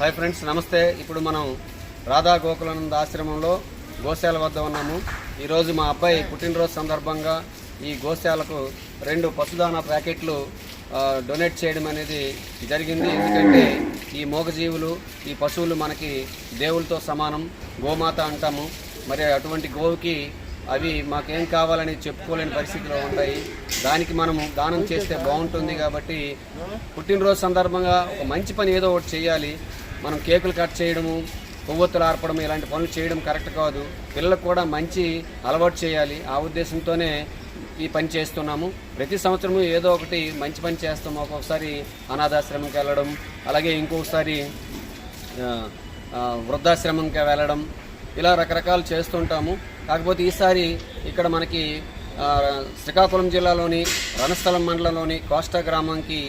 Hi friends నమస్తే. ఇప్పుడు మనం రాధా గోకులానంద ఆశ్రమంలో గోశాల వద్ద ఉన్నాము. ఈరోజు మా అబ్బాయి పుట్టినరోజు సందర్భంగా ఈ గోశాలకు రెండు పశుదాన ప్యాకెట్లు డొనేట్ చేయడం అనేది జరిగింది. ఎందుకంటే ఈ మూగజీవులు ఈ పశువులు మనకి దేవులతో సమానం గోమాత అంటాము. మరి అటువంటి గోవుకి అవి మాకేం కావాలని చెప్పుకోలేని పరిస్థితిలో ఉంటాయి. దానికి మనము దానం చేస్తే బాగుంటుంది కాబట్టి పుట్టినరోజు సందర్భంగా ఒక మంచి పని ఏదో ఒకటి చేయాలి. మనం కేకులు కట్ చేయడము కొవ్వొత్తులు ఆర్పడం ఇలాంటి పనులు చేయడం కరెక్ట్ కాదు. పిల్లలకు కూడా మంచి అలవాటు చేయాలి. ఆ ఉద్దేశంతోనే ఈ పని చేస్తున్నాము. ప్రతి సంవత్సరము ఏదో ఒకటి మంచి పని చేస్తాం. ఒక్కొక్కసారి అనాథాశ్రమంకి వెళ్ళడం అలాగే ఇంకొకసారి వృద్ధాశ్రమంకి వెళ్ళడం ఇలా రకరకాలు చేస్తుంటాము. కాకపోతే ఈసారి ఇక్కడ మనకి శ్రీకాకుళం జిల్లాలోని రణస్థలం మండలంలోని కోస్టా గ్రామంకి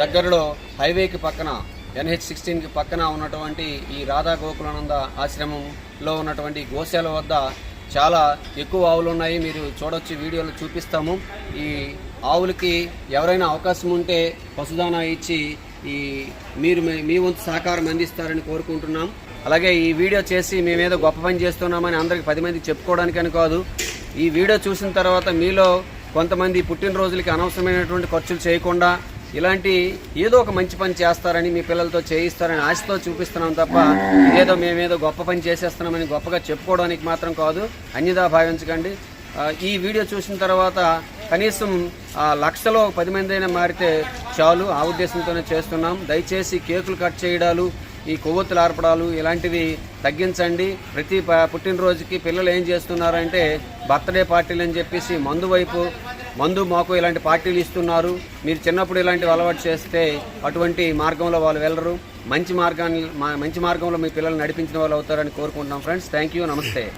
దగ్గరలో హైవేకి పక్కన ఎన్హెచ్ సిక్స్టీన్కి పక్కన ఉన్నటువంటి ఈ రాధా గోకులానంద ఆశ్రమంలో ఉన్నటువంటి గోశాల వద్ద చాలా ఎక్కువ ఆవులు ఉన్నాయి. మీరు చూడొచ్చు వీడియోలో చూపిస్తాము. ఈ ఆవులకి ఎవరైనా అవకాశం ఉంటే పశుదానా ఇచ్చి ఈ మీరు మీ- మీ వంతు సహకారం అందిస్తారని కోరుకుంటున్నాం. అలాగే ఈ వీడియో చేసి మేమేదో గొప్ప పని చేస్తున్నామని అందరికి పది మంది చెప్పుకోవడానికని కాదు. ఈ వీడియో చూసిన తర్వాత మీలో కొంతమంది పుట్టినరోజులకి అనవసరమైనటువంటి ఖర్చులు చేయకుండా ఇలాంటి ఏదో ఒక మంచి పని చేస్తారని మీ పిల్లలతో చేయిస్తారని ఆశతో చూపిస్తున్నాం తప్ప ఏదో మేమేదో గొప్ప పని చేసేస్తున్నామని గొప్పగా చెప్పుకోవడానికి మాత్రం కాదు. అన్యదా భావించకండి. ఈ వీడియో చూసిన తర్వాత కనీసం లక్షలో పది మంది అయినా మారితే చాలు. ఆ ఉద్దేశంతోనే చేస్తున్నాం. దయచేసి కేకులు కట్ చేయడాలు ఈ కొవ్వొత్తులు ఆర్పడాలు ఇలాంటివి తగ్గించండి. ప్రతి ప- పుట్టినరోజుకి పిల్లలు ఏం చేస్తున్నారంటే బర్త్డే పార్టీలు అని చెప్పేసి మందు వైపు మందు మాకు ఇలాంటి పార్టీలు ఇస్తున్నారు. మీరు చిన్నప్పుడు ఇలాంటివి అలవాటు చేస్తే అటువంటి మార్గంలో వాళ్ళు వెళ్ళరు. మంచి మార్గాన్ని మా- మంచి మార్గంలో మీ పిల్లలు నడిపించిన వాళ్ళు అవుతారని కోరుకుంటున్నాం. ఫ్రెండ్స్ థ్యాంక్ యూ నమస్తే.